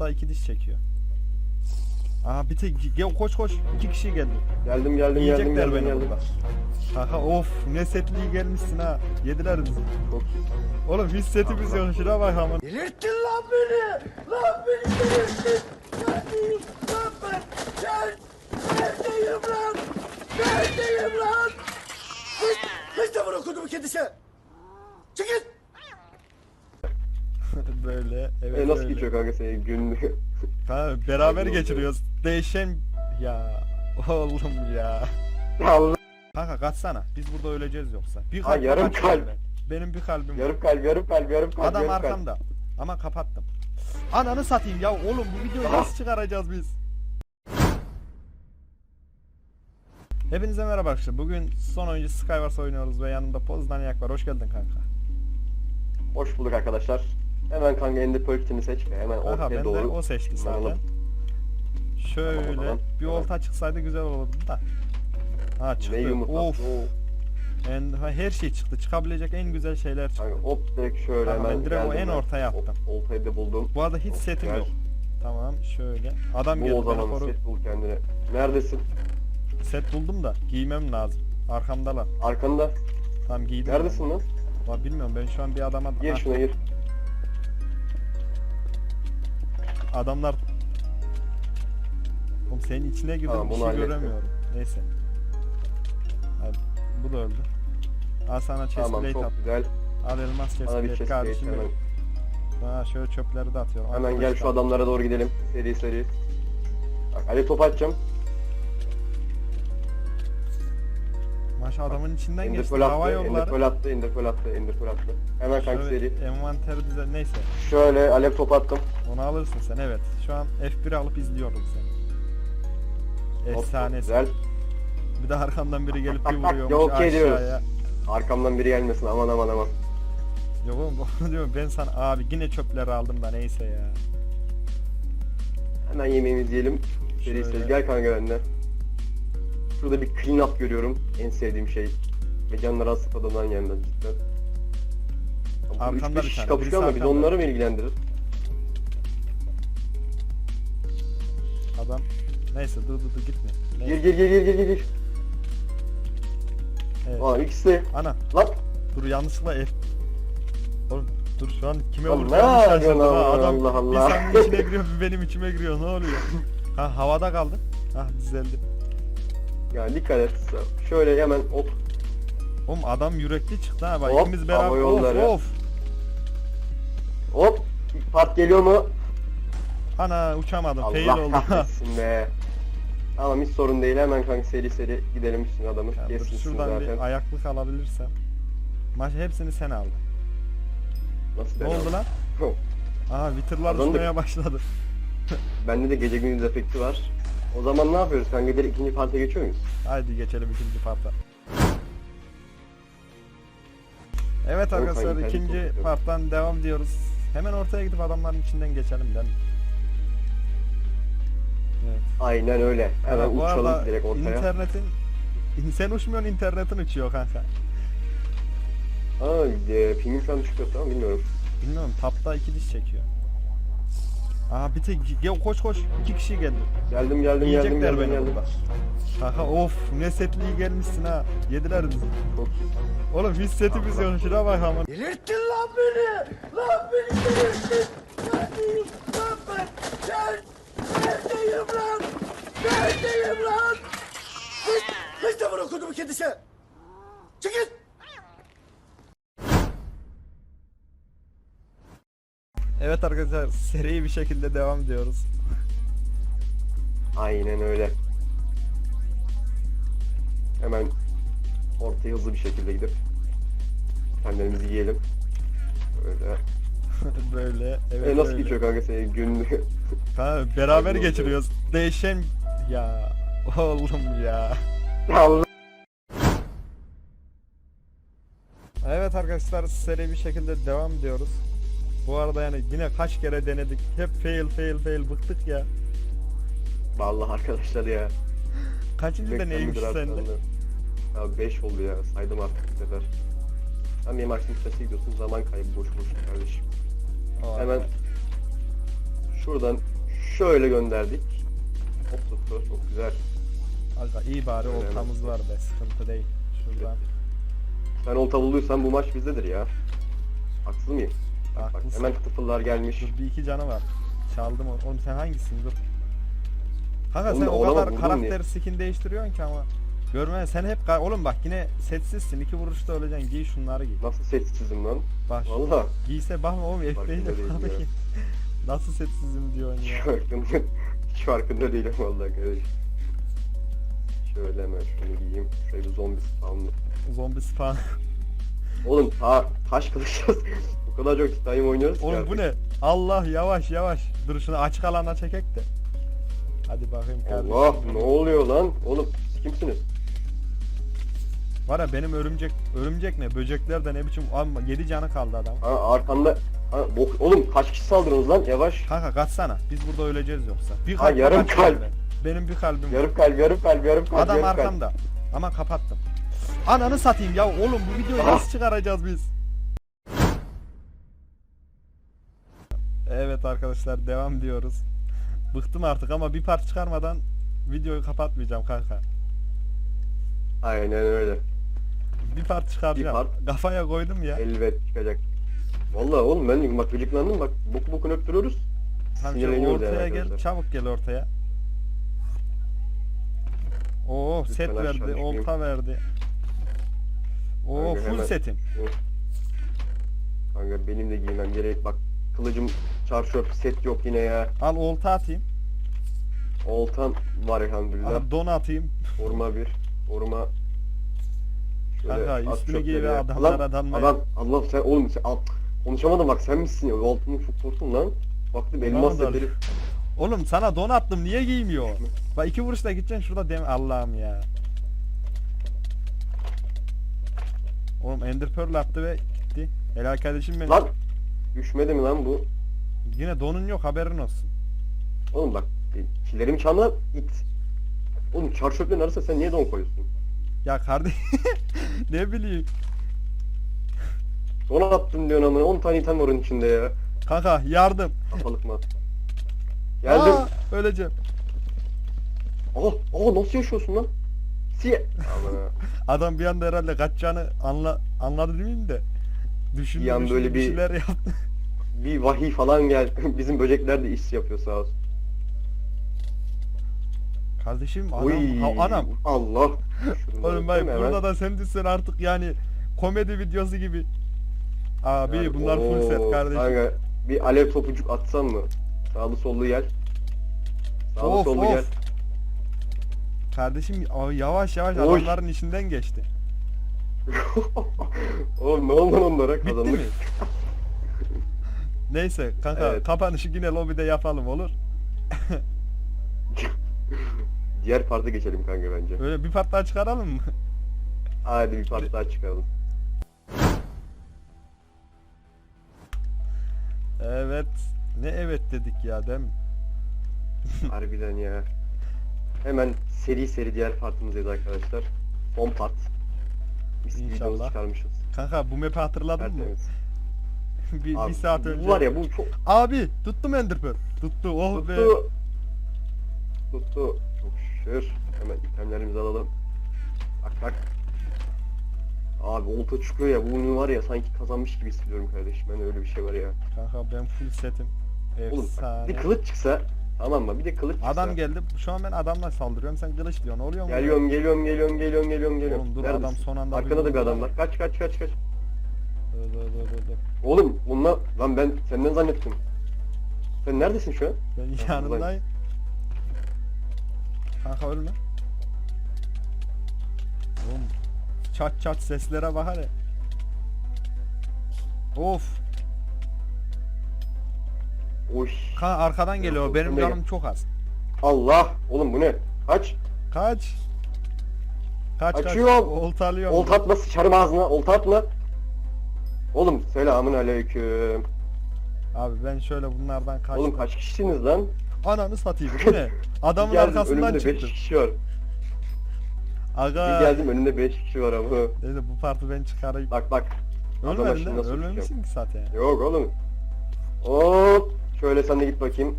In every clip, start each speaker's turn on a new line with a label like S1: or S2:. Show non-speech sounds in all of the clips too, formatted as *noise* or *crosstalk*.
S1: Tapta iki diş çekiyor. Aha bir tek gel koş koş iki kişi geldi.
S2: Geldim geldim geldim
S1: Yiyecekler
S2: geldim
S1: beni
S2: geldim.
S1: burada. Kanka of ne setliği gelmişsin ha. Yediler bizi.
S2: Çok
S1: Oğlum hiç setimiz yok şuna bak ama.
S3: Delirttin lan beni! Lan beni delirttin! Neredeyim lan ben? Gel! Neredeyim lan? Neredeyim lan? Hiç de bırakıldı bu kedisi! Çekil!
S1: Böyle evet
S2: E, nasıl
S1: böyle.
S2: geçiyor kanka senin gün?
S1: Kanka *laughs* beraber
S2: Hadi
S1: geçiriyoruz. Değişen ya oğlum ya.
S2: Allah.
S1: Kanka kaçsana. Biz burada öleceğiz yoksa. Bir
S2: Ha,
S1: kalp
S2: yarım kalp.
S1: tane. Benim bir kalbim var.
S2: Yarım kalp yarım kalp yarım kalp
S1: Adam
S2: yarım kalp.
S1: arkamda. Ama kapattım. Ananı satayım ya oğlum bu videoyu
S2: Aha.
S1: nasıl çıkaracağız biz? Hepinize merhaba arkadaşlar. Bugün son oyuncu Skywars oynuyoruz ve yanımda Poznanyak var. Hoş geldin kanka.
S2: Hoş bulduk arkadaşlar. Hemen kanka Ender Pearl'ini seç ve hemen ortaya
S1: ben de
S2: doğru.
S1: o seçti zaten. Şöyle
S2: Tamam, tamam.
S1: bir olta çıksaydı güzel olurdu da. Ha çıktı. Of. En, ha, her şey çıktı. Çıkabilecek en güzel şeyler çıktı.
S2: Kanka hop direkt şöyle
S1: Tamam,
S2: hemen
S1: ben direkt o en
S2: ben.
S1: ortaya attım.
S2: Oltayı da buldum.
S1: Bu arada hiç setim yok. Tamam şöyle. Adam
S2: Bu
S1: geldi
S2: o
S1: beni
S2: zaman
S1: koru.
S2: set bul kendine. Neredesin?
S1: Set buldum da giymem lazım. Arkamdalar.
S2: Arkanda.
S1: Tamam giydim.
S2: Neredesin lan?
S1: ben. Lan bilmiyorum ben şu an bir adama...
S2: Gir
S1: Ha,
S2: şuna gir.
S1: Adamlar... Oğlum senin içine girdim
S2: Tamam,
S1: bir
S2: bunu
S1: şey
S2: hallettim.
S1: göremiyorum. Neyse. Hadi, bu da öldü. Al sana chest
S2: Tamam
S1: plate
S2: çok
S1: at.
S2: güzel.
S1: Al elmas chest
S2: Bana bir
S1: plate
S2: chest
S1: kardeşim.
S2: hemen.
S1: benim. Ha şöyle çöpleri de atıyorum.
S2: Hemen gel şu
S1: Arkadaşlar,
S2: adamlara doğru gidelim. Seri seri. Bak Ali top atacağım.
S1: Maşa adamın içinden geçti.
S2: Enderpearl
S1: Hava
S2: attı.
S1: yolları.
S2: Enderpearl attı. Enderpearl attı. Enderpearl attı. Hemen kanka seri.
S1: envanteri düzen neyse.
S2: Şöyle alev top attım.
S1: Onu alırsın sen evet. Şu an F1 alıp izliyorum seni.
S2: Hop, çok
S1: Efsanesi.
S2: Güzel.
S1: Bir de arkamdan biri gelip bir *laughs* vuruyormuş
S2: yok ediyoruz.
S1: aşağıya.
S2: Arkamdan biri gelmesin aman aman aman.
S1: Yok oğlum *laughs* onu diyorum ben sana abi yine çöpleri aldım da neyse ya.
S2: Hemen yemeğimizi yiyelim. Seri gel kanka bende. Şurada bir clean up görüyorum. En sevdiğim şey. Ve canları az sıfırdan yanında cidden. Bu üç beş
S1: bir
S2: kişi
S1: tane,
S2: kapışıyor ama biz onları mı ilgilendirir?
S1: Adam neyse dur dur dur gitme. Neyse.
S2: Gir gir gir gir gir gir.
S1: Evet.
S2: Aa ikisi de.
S1: Ana
S2: Lan
S1: dur yanlışlıkla F. Oğlum dur şu an kime
S2: yapıyorsun
S1: ha.
S2: Allah
S1: Adam
S2: Allah Allah.
S1: bir senin içine giriyor bir benim içime giriyor ne oluyor? *laughs* ha havada kaldı. Ha düzeldi.
S2: Yani dikkat et. Şöyle hemen hop.
S1: Oğlum adam yürekli çıktı ha bak
S2: Hop,
S1: ikimiz beraber of
S2: yolları.
S1: of.
S2: Hop. Part geliyor mu?
S1: Ana uçamadım fail
S2: Allah
S1: oldu. *laughs*
S2: kahretsin be. Tamam hiç sorun değil hemen kanka seri seri gidelim üstüne adamı.
S1: Ya dur, şuradan
S2: zaten.
S1: bir ayaklık alabilirsem. Maç hepsini sen aldın.
S2: Nasıl
S1: Ne
S2: devam?
S1: oldu lan? *laughs* Aha Wither'lar
S2: Kazandık.
S1: başladı. *laughs*
S2: Bende de gece gündüz efekti var. O zaman ne yapıyoruz kanka? Direkt ikinci parta geçiyor muyuz?
S1: Haydi geçelim ikinci parta. Evet arkadaşlar ikinci
S2: çok
S1: parttan devam diyoruz. Hemen ortaya gidip adamların içinden geçelim değil mi? Evet.
S2: Aynen öyle. Hemen
S1: bu
S2: uçalım direkt ortaya.
S1: internetin *laughs* sen uçmuyorsun internetin uçuyor kanka.
S2: Aa, e, pingim şu an düşük ama bilmiyorum.
S1: Bilmiyorum tapta iki diş çekiyor. Aha bir tek gel koş koş iki kişi geldi.
S2: Geldim geldim geldim
S1: Yiyecekler
S2: geldim
S1: beni
S2: geldim.
S1: burada. Kanka of ne setliği gelmişsin ha. Yediler bizi.
S2: Çok
S1: Oğlum hiç setimiz yok şuna bak ama.
S3: Delirttin lan beni! Lan beni delirttin! Neredeyim lan ben? Gel! Neredeyim lan? Neredeyim lan? Hiç, hiç de bırakıldı bu kedisi! Çekil!
S1: Evet arkadaşlar seri bir şekilde devam ediyoruz.
S2: Aynen öyle. Hemen ortaya hızlı bir şekilde gidip kendimizi yiyelim. Böyle. *laughs*
S1: böyle evet
S2: E, nasıl
S1: böyle.
S2: geçiyor kanka senin gün?
S1: Kanka *laughs* beraber geçiriyoruz. Değişen ya oğlum ya.
S2: Allah.
S1: Evet arkadaşlar seri bir şekilde devam ediyoruz. Bu arada yani yine kaç kere denedik. Hep fail fail fail bıktık ya.
S2: Vallahi arkadaşlar ya.
S1: Kaçıncı
S2: Beklen
S1: deneymiş sende?
S2: Ya 5 oldu ya saydım artık bir sefer. Benim aksine sesi gidiyorsun zaman kaybı boş boş kardeşim.
S1: Aa,
S2: Hemen Şuradan şöyle gönderdik. Hop tuttu. Çok güzel.
S1: Aga iyi bari
S2: Öyle
S1: oltamız var be sıkıntı değil. Şuradan.
S2: Sen olta bulduysan bu maç bizdedir ya. Haksız mıyım? Bak, hemen tıfıllar gelmiş.
S1: Dur bir iki canı var. Çaldım onu. Oğlum sen hangisin dur. Kanka
S2: Oğlum
S1: sen
S2: da
S1: o kadar
S2: vurdun
S1: karakter skin değiştiriyorsun ki ama. Görme sen hep ka- oğlum bak yine setsizsin iki vuruşta öleceksin giy şunları giy.
S2: Nasıl setsizim lan?
S1: Bak
S2: Valla.
S1: giyse bakma oğlum
S2: Farkında
S1: FB'yle
S2: değilim
S1: falan
S2: ya.
S1: giy. *laughs* Nasıl setsizim diyorsun
S2: Hiç
S1: ya.
S2: farkında, *laughs* hiç farkında değilim vallahi kardeş. Şöyle hemen şunu giyeyim. Şöyle bir zombi spawnlı.
S1: Zombi spawn.
S2: Oğlum ta taş kılıçacağız. Kadar çok time oynuyoruz
S1: Oğlum bu ne? Allah yavaş yavaş. Dur şunu açık alana çekek de. Hadi bakayım kardeşim.
S2: Allah ne oluyor lan? Oğlum siz kimsiniz?
S1: Var ya benim örümcek, örümcek ne? Böcekler de ne biçim? Amma 7 canı kaldı adam.
S2: Ha arkanda ha, bok, oğlum kaç kişi saldırıyorsunuz lan? Yavaş.
S1: Kanka kaçsana. Biz burada öleceğiz yoksa. Bir
S2: Ha,
S1: kalp
S2: yarım kalp.
S1: bende. Benim bir kalbim var.
S2: Yarım kalp, yarım kalp, yarım kalp.
S1: Adam
S2: yarım kalp.
S1: arkamda. Ama kapattım. Ananı satayım ya oğlum bu videoyu
S2: Ah.
S1: nasıl çıkaracağız biz? Evet arkadaşlar devam diyoruz. Bıktım artık ama bir part çıkarmadan videoyu kapatmayacağım kanka.
S2: Aynen öyle.
S1: Bir part çıkaracağım.
S2: part?
S1: Kafaya koydum ya.
S2: Elbet çıkacak. Vallahi oğlum ben bak gıcıklandım bak boku boku öptürüyoruz.
S1: Tamam şöyle ortaya
S2: yani
S1: gel.
S2: arkadaşlar.
S1: Çabuk gel ortaya. Oo
S2: Lütfen
S1: set verdi, olta verdi. Oo
S2: Kanka
S1: full
S2: hemen-
S1: setim.
S2: Kanka benim de giymem gerek bak kılıcım çarşöp set yok yine ya.
S1: Al olta atayım.
S2: Oltan var elhamdülillah.
S1: Al don atayım.
S2: Forma bir. Forma.
S1: Kanka,
S2: at
S1: üstünü giy ve adamlara
S2: Adam Allah sen oğlum sen al. Konuşamadım bak sen misin ya? Altını çok korktum lan. Baktım elmas
S1: Tamam,
S2: setleri.
S1: Oğlum sana don attım niye giymiyor? Bak iki vuruşla gideceksin şurada dem Allah'ım ya. Oğlum Ender Pearl attı ve gitti. Helal kardeşim benim.
S2: Lan düşmedi mi lan bu?
S1: Yine donun yok haberin olsun.
S2: Oğlum bak e, killerimi çalma it. Oğlum çarşöplerin arasında sen niye don koyuyorsun?
S1: Ya kardeş *laughs* ne bileyim.
S2: Don attım diyorsun ama 10 tane item var onun içinde ya.
S1: Kanka yardım.
S2: Kafalık mı? Geldim.
S1: Aa, öleceğim.
S2: Aa, aa nasıl yaşıyorsun lan? Siye. *laughs*
S1: Adam bir anda herhalde kaçacağını anla, anladı değil mi de. Düşündü,
S2: Bir an böyle
S1: bir
S2: bir-
S1: şeyler yaptı. *laughs*
S2: Bir vahiy falan gel. *laughs* Bizim böcekler de iş yapıyor sağ olsun.
S1: Kardeşim adam,
S2: Oy,
S1: ha- anam.
S2: Allah. *laughs* Şunları
S1: Oğlum bak
S2: hemen.
S1: burada da sen düşsen artık yani komedi videosu gibi. Abi
S2: Yani,
S1: bunlar full set
S2: oo,
S1: kardeşim.
S2: Kanka bir alev topucuk atsam mı? Sağlı sollu gel. Sağlı
S1: Of,
S2: sollu
S1: of.
S2: gel.
S1: Kardeşim yavaş yavaş
S2: Oy.
S1: adamların içinden geçti. *laughs*
S2: Oğlum ne oldu onlara
S1: Bitti
S2: kazandık.
S1: mi? Neyse kanka
S2: Evet.
S1: kapanışı yine lobide yapalım olur. *laughs*
S2: Diğer parta geçelim kanka bence.
S1: Öyle bir part daha çıkaralım mı?
S2: Hadi bir part daha çıkalım.
S1: evet. Ne evet dedik ya değil mi? *laughs*
S2: Harbiden ya. Hemen seri seri diğer partımızdayız arkadaşlar. Son part.
S1: İnşallah.
S2: çıkarmışız.
S1: Kanka bu map'i hatırladın mı?
S2: Tertemiz. *laughs*
S1: bir,
S2: Abi,
S1: bir saat
S2: bu
S1: önce.
S2: var ya bu çok
S1: Abi tuttum Enderpearl. Tuttu oh be.
S2: tuttu. Tuttu. Çok şükür. Hemen itemlerimizi alalım. Bak bak. Abi olta çıkıyor ya bunu var ya sanki kazanmış gibi hissediyorum kardeşim. Ben öyle bir şey var ya.
S1: Kanka ben full setim.
S2: Oğlum bak,
S1: Efsane.
S2: bir kılıç çıksa tamam mı? Bir de kılıç çıksa.
S1: Adam geldi. Şu an ben adamla saldırıyorum. Sen kılıç diyorsun. Oluyor mu?
S2: Geliyorum geliyorum geliyorum geliyorum geliyorum geliyorum.
S1: Oğlum dur
S2: Neredesin?
S1: adam son anda
S2: Arkada da bir adam var. Kaç kaç kaç kaç.
S1: Dur dur dur dur. dur.
S2: Oğlum bunlar lan ben senden zannettim. Sen neredesin şu an?
S1: Ben
S2: Ben
S1: yanındayım. Kanka ölme. Oğlum. Çat çat seslere bak hele. Of.
S2: Oy.
S1: Kanka arkadan geliyor.
S2: Yok,
S1: Benim canım çok az.
S2: Allah. Oğlum bu ne? Kaç.
S1: Kaç. Kaç kaç.
S2: Açıyorum.
S1: Olta alıyorum.
S2: Olta atma sıçarım ağzına. Olta atma. Oğlum selamun aleyküm.
S1: Abi ben şöyle bunlardan kaçtım.
S2: Oğlum kaç kişisiniz lan?
S1: Ananı satayım. Bu ne? *laughs* Adamın
S2: geldim,
S1: arkasından
S2: önümde 5
S1: çıktım.
S2: kişi var.
S1: Aga.
S2: Bir geldim önümde 5 kişi var ama.
S1: Neyse bu partı ben çıkarayım.
S2: Bak bak.
S1: Ölmedin değil mi? Ölmemişsin ki zaten.
S2: Yok oğlum. Hop. Şöyle sen de git bakayım.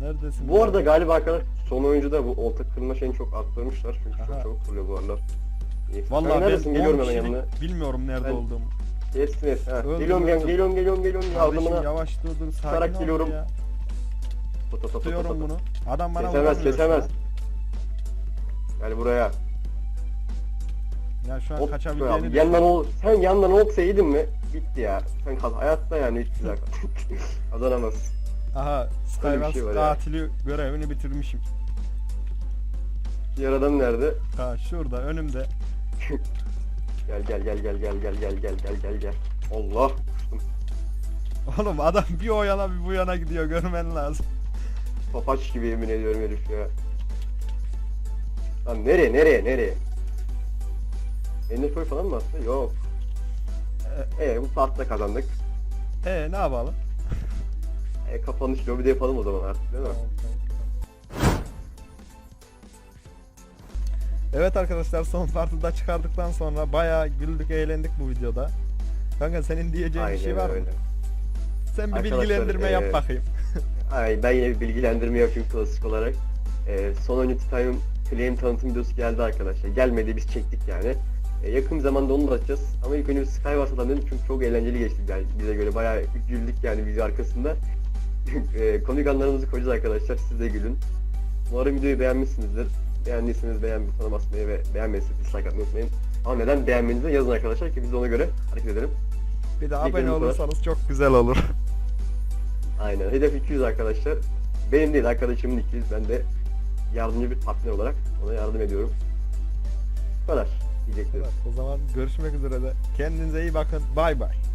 S1: Neredesin?
S2: Bu arada galiba arkadaşlar son oyuncuda bu olta kırma şeyini çok arttırmışlar. Çünkü
S1: Aha.
S2: çok çabuk kırılıyor bu aralar. İyi.
S1: Vallahi ben
S2: neredesin?
S1: 10
S2: Geliyorum hemen yanına.
S1: bilmiyorum nerede
S2: Ben-
S1: olduğumu.
S2: Geçsin et. Ha. Geliyorum, gel- geliyorum, geliyorum, geliyorum. Yardımına.
S1: yavaş dur sakin ol
S2: geliyorum.
S1: ya.
S2: Tut, tut, tut, tut,
S1: Tutuyorum
S2: tut.
S1: bunu. Adam bana
S2: Kesemez, kesemez.
S1: an.
S2: Gel buraya.
S1: Ya şu an kaçabileceğini
S2: abi, yandan ol, sen yandan olsaydın mı? Bitti ya. Sen kaz hayatta yani hiç güzel *laughs* kazanamaz.
S1: Aha
S2: Öyle bir şey var ya.
S1: katili görevini bitirmişim.
S2: Diğer adam nerede?
S1: Ha şurada önümde. *laughs*
S2: Gel gel gel gel gel gel gel gel gel gel gel. Allah.
S1: Oğlum adam bir o yana bir bu yana gidiyor görmen lazım.
S2: Topaç gibi yemin ediyorum herif ya. Lan nereye nereye nereye? Koy falan mı attı? Yok. E bu saatte kazandık.
S1: E ne yapalım?
S2: E kapanış lobide yapalım o zaman artık değil mi?
S1: Evet arkadaşlar son *laughs* partida çıkardıktan sonra bayağı güldük eğlendik bu videoda. Kanka senin diyeceğin bir şey var mı?
S2: öyle.
S1: Sen bir
S2: Arkadaşlar,
S1: bilgilendirme
S2: e,
S1: yap bakayım. *laughs*
S2: Ay ben yine bir bilgilendirme yapayım klasik olarak. Ee, son oyunu Titanium Claim tanıtım videosu geldi arkadaşlar. Gelmedi biz çektik yani. Ee, yakın bir zamanda onu da açacağız. Ama ilk önce Skywars atalım dedim çünkü çok eğlenceli geçti yani bize göre bayağı güldük yani video arkasında. ee, *laughs* komik anlarımızı koyacağız arkadaşlar siz de gülün. Umarım videoyu beğenmişsinizdir. Beğendiyseniz beğen butonuna basmayı ve beğenmediyseniz dislike atmayı unutmayın. Ama neden beğenmenizi de yazın arkadaşlar ki biz de ona göre hareket edelim.
S1: Bir de abone olursanız çok güzel olur. *laughs*
S2: Aynen. Hedef 200 arkadaşlar. Benim değil arkadaşımın 200. Ben de yardımcı bir partner olarak ona yardım ediyorum. Bu kadar diyeceklerim.
S1: o zaman görüşmek üzere de. Kendinize iyi bakın. Bay bay.